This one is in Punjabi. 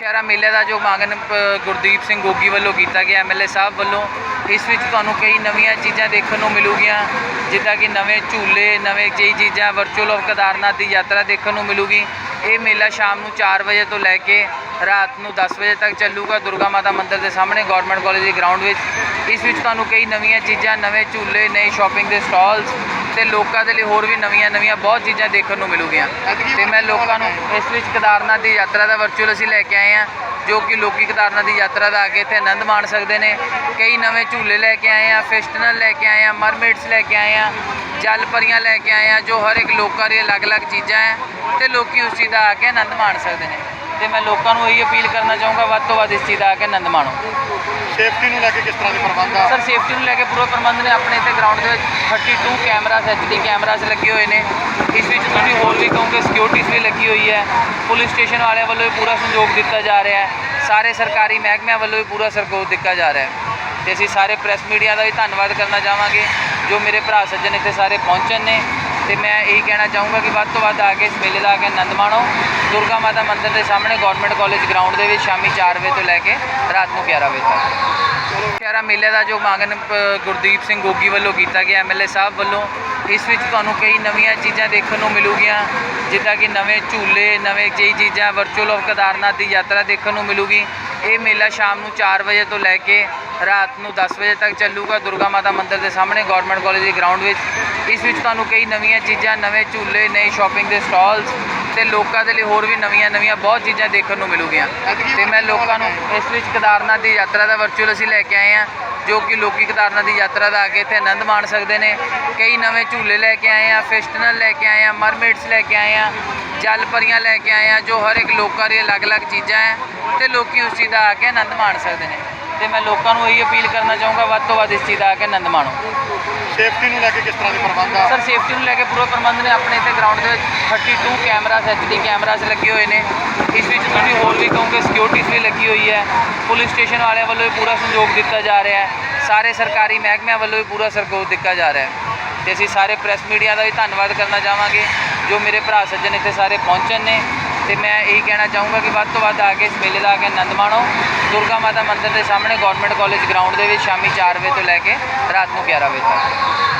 ਸ਼ਹਿਰਾ ਮੇਲੇ ਦਾ ਜੋ ਮਾਗਨ ਗੁਰਦੀਪ ਸਿੰਘ ਗੋਗੀ ਵੱਲੋਂ ਕੀਤਾ ਗਿਆ ਐਮਐਲਏ ਸਾਹਿਬ ਵੱਲੋਂ। ਇਸ ਵਿੱਚ ਤੁਹਾਨੂੰ ਕਈ ਨਵੀਆਂ ਚੀਜ਼ਾਂ ਦੇਖਣ ਨੂੰ ਮਿਲੂਗੀਆਂ, ਜਿੱਦਾਂ ਕਿ ਨਵੇਂ ਝੂਲੇ, ਨਵੇਂ ਕਈ ਚੀਜ਼ਾਂ ਵਰਚੁਅਲ ਆਫ ਕੇਦਾਰਨਾਥ ਦੀ ਯਾਤਰਾ ਦੇਖਣ ਨੂੰ ਮਿਲੂਗੀ। ਇਹ ਮੇਲਾ ਸ਼ਾਮ ਨੂੰ 4 ਵਜੇ ਤੋਂ ਲੈ ਕੇ ਰਾਤ ਨੂੰ 10 ਵਜੇ ਤੱਕ ਚੱਲੂਗਾ ਦੁਰਗਾ ਮਾਤਾ ਮੰਦਿਰ ਦੇ ਸਾਹਮਣੇ ਗਵਰਨਮੈਂਟ ਕਾਲਜ ਦੇ ਗਰਾਊਂਡ ਵਿੱਚ। ਇਸ ਵਿੱਚ ਤੁਹਾਨੂੰ ਕਈ ਨਵੀਆਂ ਚੀਜ਼ਾਂ, ਨਵੇਂ ਝੂਲੇ, ਨਈ ਸ਼ਾਪਿੰਗ ਦੇ ਸਟਾਲਸ ਤੇ ਲੋਕਾਂ ਦੇ ਲਈ ਹੋਰ ਵੀ ਨਵੀਆਂ ਨਵੀਆਂ ਬਹੁਤ ਚੀਜ਼ਾਂ ਦੇਖਣ ਨੂੰ ਮਿਲੂਗੀਆਂ। ਤੇ ਮੈਂ ਲੋਕਾਂ ਨੂੰ ਇਸ ਵਿੱਚ ਕੇਦਾਰਨਾਥ ਦੀ ਯਾਤਰਾ ਦਾ ਵਰਚੁਅਲ ਅਸੀਂ ਲੈ ਕੇ ਆਏ ਹਾਂ, ਜੋ ਕਿ ਲੋਕੀ ਕੇਦਾਰਨਾਥ ਦੀ ਯਾਤਰਾ ਦਾ ਆ ਕੇ ਇੱਥੇ ਆਨੰਦ ਮਾਣ ਸਕਦੇ ਨੇ। ਕਈ ਨਵੇਂ ਝੂਲੇ ਲੈ ਕੇ ਆਏ ਆ ਫੈਸਟਨਲ ਲੈ ਕੇ ਆਏ ਆ ਮਰਮੇਡਸ ਲੈ ਕੇ ਆਏ ਆ ਜਲ ਪਰੀਆਂ ਲੈ ਕੇ ਆਏ ਆ ਜੋ ਹਰ ਇੱਕ ਲੋਕਾਂ ਦੀ ਅਲੱਗ-ਅਲੱਗ ਚੀਜ਼ਾਂ ਹੈ, ਤੇ ਲੋਕੀ ਉਸ ਚੀਜ਼ ਦਾ ਆ ਕੇ ਆਨੰਦ ਮਾਣ ਸਕਦੇ ਨੇ। ਤੇ ਮੈਂ ਲੋਕਾਂ ਨੂੰ ਇਹੀ ਅਪੀਲ ਕਰਨਾ ਚਾਹੂੰਗਾ ਵੱਧ ਤੋਂ ਵੱਧ ਇਸ ਚੀਜ਼ ਦਾ ਆ ਕੇ ਆਨੰਦ ਮਾਣੋ। ਸੇਫਟੀ ਨੂੰ ਲੈ ਕੇ ਕਿਸ ਤਰ੍ਹਾਂ ਦੇ ਪ੍ਰਬੰਧ ਆ? ਸਰ ਸੇਫਟੀ ਨੂੰ ਲੈ ਕੇ ਪੂਰਾ ਪ੍ਰਬੰਧ ਨੇ ਆਪਣੇ ਇੱਥੇ ਗਰਾਊਂਡ ਦੇ ਵਿੱਚ 32 ਕੈਮਰਾਸ ਐਚਡੀ ਕੈਮਰਾਸ ਲੱਗੇ ਹੋਏ ਨੇ। ਇਸ ਵਿੱਚ ਤੁਸੀਂ ਹੋਰ ਵੀ ਕਹੋਗੇ ਸਿਕਿਉਰਿਟੀਜ਼ ਵੀ ਲੱਗੀ ਹੋਈ ਹੈ। ਪੁਲਿਸ ਸਟੇਸ਼ਨ ਵਾਲਿਆਂ ਵੱਲੋਂ ਵੀ ਪੂਰਾ ਸਹਿਯੋਗ ਦਿੱਤਾ ਜਾ ਰਿਹਾ ਹੈ। ਸਾਰੇ ਸਰਕਾਰੀ ਮਹਿਕਮਿਆਂ ਵੱਲੋਂ ਵੀ ਪੂਰਾ ਸਹਿਯੋਗ ਦਿੱਤਾ ਜਾ ਰਿਹਾ ਹੈ। ਤੇ ਅਸੀਂ ਸਾਰੇ ਪ੍ਰੈਸ ਮੀਡੀਆ ਦਾ ਵੀ ਧੰਨਵਾਦ ਕਰਨਾ ਚਾਹਾਂਗੇ ਜੋ ਮੇਰੇ ਭਰਾ ਸੱਜਣ ਇੱਥੇ ਸਾਰੇ ਪਹੁੰਚਣ ਨੇ। ਤੇ ਮੈਂ ਇਹੀ ਕਹਿਣਾ ਚਾਹੂੰਗਾ ਕਿ ਵੱਧ ਤੋਂ ਵੱਧ ਆ ਕੇ ਇਸ ਮੇਲੇ ਦਾ ਆ ਕੇ ਆਨੰਦ ਮਾਣੋ। ਦੁਰਗਾ ਮਾਤਾ ਮੰਦਿਰ ਦੇ ਸਾਹਮਣੇ ਗਵਰਨਮੈਂਟ ਕਾਲਜ ਗਰਾਊਂਡ ਦੇ ਵਿੱਚ ਸ਼ਾਮੀ 4 ਵਜੇ ਤੋਂ ਲੈ ਕੇ ਰਾਤ ਨੂੰ 11 ਵਜੇ ਤੱਕ। ਸ਼ਹਿਰਾ ਮੇਲੇ ਦਾ ਜੋ ਮਾਗਨ ਗੁਰਦੀਪ ਸਿੰਘ ਗੋਗੀ ਵੱਲੋਂ ਕੀਤਾ ਗਿਆ ਐਮਐਲਏ ਸਾਹਿਬ ਵੱਲੋਂ। ਇਸ ਵਿੱਚ ਤੁਹਾਨੂੰ ਕਈ ਨਵੀਆਂ ਚੀਜ਼ਾਂ ਦੇਖਣ ਨੂੰ ਮਿਲੂਗੀਆਂ, ਜਿੱਦਾਂ ਕਿ ਨਵੇਂ ਝੂਲੇ, ਨਵੇਂ ਕਈ ਚੀਜ਼ਾਂ ਵਰਚੁਅਲ ਆਫ ਕੇਦਾਰਨਾਥ ਦੀ ਯਾਤਰਾ ਦੇਖਣ ਨੂੰ ਮਿਲੂਗੀ। ਇਹ ਮੇਲਾ ਸ਼ਾਮ ਨੂੰ 4 ਵਜੇ ਤੋਂ ਲੈ ਕੇ ਰਾਤ ਨੂੰ 10 ਵਜੇ ਤੱਕ ਚੱਲੂਗਾ ਦੁਰਗਾ ਮਾਤਾ ਮੰਦਿਰ ਦੇ ਸਾਹਮਣੇ ਗਵਰਨਮੈਂਟ ਕਾਲਜ ਦੇ ਗਰਾਊਂਡ ਵਿੱਚ। ਇਸ ਵਿੱਚ ਤੁਹਾਨੂੰ ਕਈ ਨਵੀਆਂ ਚੀਜ਼ਾਂ, ਨਵੇਂ ਝੂਲੇ, ਨਈ ਸ਼ਾਪਿੰਗ ਦੇ ਸਟਾਲਸ ਤੇ ਲੋਕਾਂ ਦੇ ਲਈ ਹੋਰ ਵੀ ਨਵੀਆਂ ਨਵੀਆਂ ਬਹੁਤ ਚੀਜ਼ਾਂ ਦੇਖਣ ਨੂੰ ਮਿਲੂਗੀਆਂ। ਤੇ ਮੈਂ ਲੋਕਾਂ ਨੂੰ ਇਸ ਵਿੱਚ ਕੇਦਾਰਨਾਥ ਦੀ ਯਾਤਰਾ ਦਾ ਵਰਚੁਅਲ ਅਸੀਂ ਲੈ ਕੇ ਆਏ ਹਾਂ, ਜੋ ਕਿ ਲੋਕੀ ਕੇਦਾਰਨਾਥ ਦੀ ਯਾਤਰਾ ਦਾ ਆ ਕੇ ਇੱਥੇ ਆਨੰਦ ਮਾਣ ਸਕਦੇ ਨੇ। ਕਈ ਨਵੇਂ ਝੂਲੇ ਲੈ ਕੇ ਆਏ ਆ ਫੈਸਟਨਲ ਲੈ ਕੇ ਆਏ ਆ ਮਰਮੇਡਸ ਲੈ ਕੇ ਆਏ ਆ ਜਲ ਪਰੀਆਂ ਲੈ ਕੇ ਆਏ ਆ ਜੋ ਹਰ ਇੱਕ ਲੋਕਾਂ ਦੀ ਅਲੱਗ-ਅਲੱਗ ਚੀਜ਼ਾਂ ਹੈ, ਤੇ ਲੋਕੀ ਉਸ ਚੀਜ਼ ਦਾ ਆ ਕੇ ਆਨੰਦ ਮਾਣ ਸਕਦੇ ਨੇ। ਤੇ ਮੈਂ ਲੋਕਾਂ ਨੂੰ ਇਹੀ ਅਪੀਲ ਕਰਨਾ ਚਾਹੂੰਗਾ, ਵੱਧ ਤੋਂ ਵੱਧ ਇਸ ਚੀਜ਼ ਦਾ ਆ ਕੇ ਆਨੰਦ ਮਾਣੋ। ਸੇਫਟੀ ਨੂੰ ਲੈ ਕੇ ਕਿਸ ਤਰ੍ਹਾਂ ਦੇ ਪ੍ਰਬੰਧ ਆ? ਸਰ, ਸੇਫਟੀ ਨੂੰ ਲੈ ਕੇ ਪੂਰਾ ਪ੍ਰਬੰਧ ਨੇ ਆਪਣੇ ਇੱਥੇ ਗਰਾਊਂਡ ਦੇ ਵਿੱਚ 32 ਕੈਮਰਾਸ ਐਚਡੀ ਕੈਮਰਾਸ ਲੱਗੇ ਹੋਏ ਨੇ। ਇਸ ਵਿੱਚ ਤੁਸੀਂ ਹੋਰ ਵੀ ਕਹੋਗੇ ਸਿਕਿਉਰਿਟੀਜ਼ ਵੀ ਲੱਗੀ ਹੋਈ ਹੈ। ਪੁਲਿਸ ਸਟੇਸ਼ਨ ਵਾਲਿਆਂ ਵੱਲੋਂ ਵੀ ਪੂਰਾ ਸਹਿਯੋਗ ਦਿੱਤਾ ਜਾ ਰਿਹਾ ਹੈ। ਸਾਰੇ ਸਰਕਾਰੀ ਮਹਿਕਮਿਆਂ ਵੱਲੋਂ ਵੀ ਪੂਰਾ ਸਹਿਯੋਗ ਦਿੱਤਾ ਜਾ ਰਿਹਾ ਹੈ। ਤੇ ਅਸੀਂ ਸਾਰੇ ਪ੍ਰੈਸ ਮੀਡੀਆ ਦਾ ਵੀ ਧੰਨਵਾਦ ਕਰਨਾ ਚਾਹਾਂਗੇ, ਜੋ ਮੇਰੇ ਭਰਾ ਸੱਜਣ ਇੱਥੇ ਸਾਰੇ ਪਹੁੰਚਣ ਨੇ। ਤੇ ਮੈਂ ਇਹੀ ਕਹਿਣਾ ਚਾਹੂੰਗਾ ਕਿ ਵੱਧ ਤੋਂ ਵੱਧ ਆ ਕੇ ਇਸ ਮੇਲੇ ਦਾ ਆ ਕੇ ਆਨੰਦ ਮਾਣੋ। ਦੁਰਗਾ ਮਾਤਾ ਮੰਦਿਰ ਦੇ ਸਾਹਮਣੇ ਗਵਰਨਮੈਂਟ ਕਾਲਜ ਗਰਾਊਂਡ ਦੇ ਵਿੱਚ ਸ਼ਾਮੀ 4 ਵਜੇ ਤੋਂ ਲੈ ਕੇ ਰਾਤ ਨੂੰ 11 ਵਜੇ ਤੱਕ।